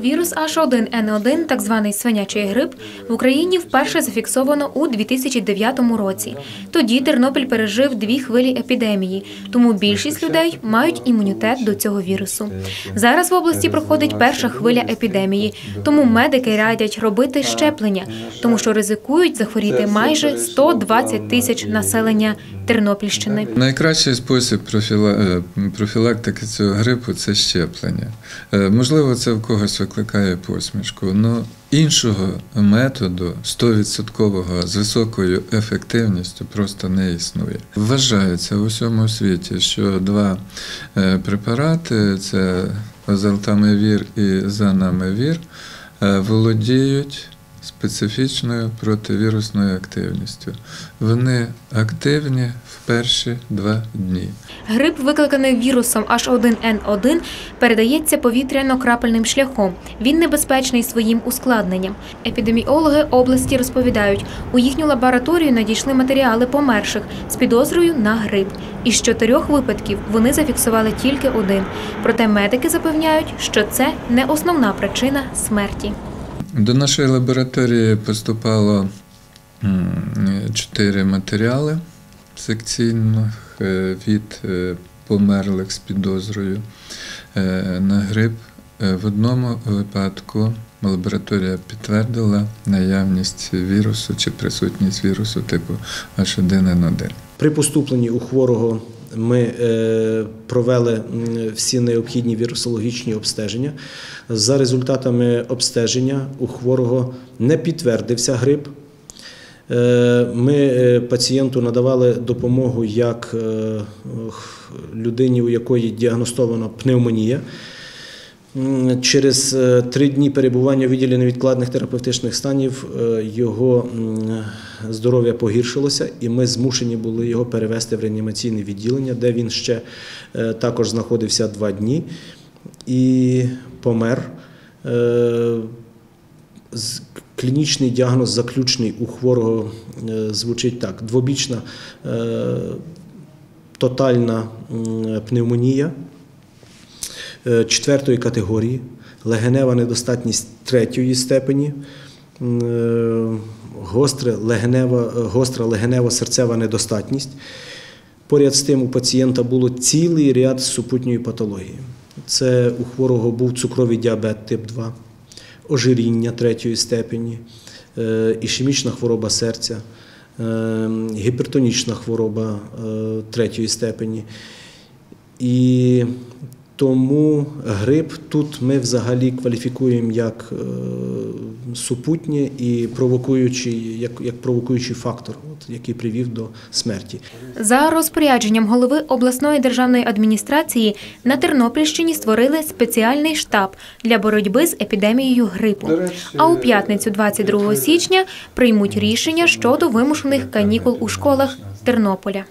Вірус H1N1, так званий свинячий грип, в Україні вперше зафіксовано у 2009 році. Тоді Тернопіль пережив дві хвилі епідемії, тому більшість людей мають імунітет до цього вірусу. Зараз в області проходить перша хвиля епідемії, тому медики радять робити щеплення, тому що ризикують захворіти майже 120 тисяч населення Тернопільщини. Найкращий спосіб профіла- е, профілактики цього грипу це щеплення. Е, Можливо, це в когось викликає посмішку, Ну, іншого методу 100% з високою ефективністю просто не існує. Вважається в усьому світі, що два е, препарати це Залтамивір і занамивір, е, володіють специфічною противірусною активністю. Вони активні в перші два дні. Грип, викликаний вірусом H1N1, передається повітряно-крапельним шляхом. Він небезпечний своїм ускладненням. Епідеміологи області розповідають, у їхню лабораторію надійшли матеріали померших з підозрою на грип. Із чотирьох випадків вони зафіксували тільки один. Проте медики запевняють, що це не основна причина смерті. До нашої лабораторії поступало чотири матеріали секційних е, від е, померлих з підозрою е, на грип. В одному випадку лабораторія підтвердила наявність вірусу чи присутність вірусу типу H1N1. При поступленні у хворого ми е, провели всі необхідні вірусологічні обстеження. За результатами обстеження у хворого не підтвердився грип. Е, Ми е, пацієнту надавали допомогу як людині, у якої діагностована пневмонія. Через е, три дні перебування у відділі невідкладних терапевтичних станів е, його здоров'я погіршилося, і ми змушені були його перевести в реанімаційне відділення, де він ще е, також знаходився два дні і помер. Клінічний діагноз заключний у хворого звучить так: двобічна тотальна пневмонія четвертої категорії, легенева недостатність третьої степені, е, е, гостра легенево-серцева недостатність. Поряд з тим у пацієнта було цілий ряд супутньої патології. Це у хворого був цукровий діабет тип 2, ожиріння третьої степені, е, ішемічна хвороба серця, е, гіпертонічна хвороба е, третьої степені. І тому грип тут ми взагалі кваліфікуємо як е, супутнє і провокуючий, як, як провокуючий фактор, от, який привів до смерті. За розпорядженням голови обласної державної адміністрації на Тернопільщині створили спеціальний штаб для боротьби з епідемією грипу. А у п'ятницю, 22 січня, приймуть рішення щодо вимушених канікул у школах Тернополя.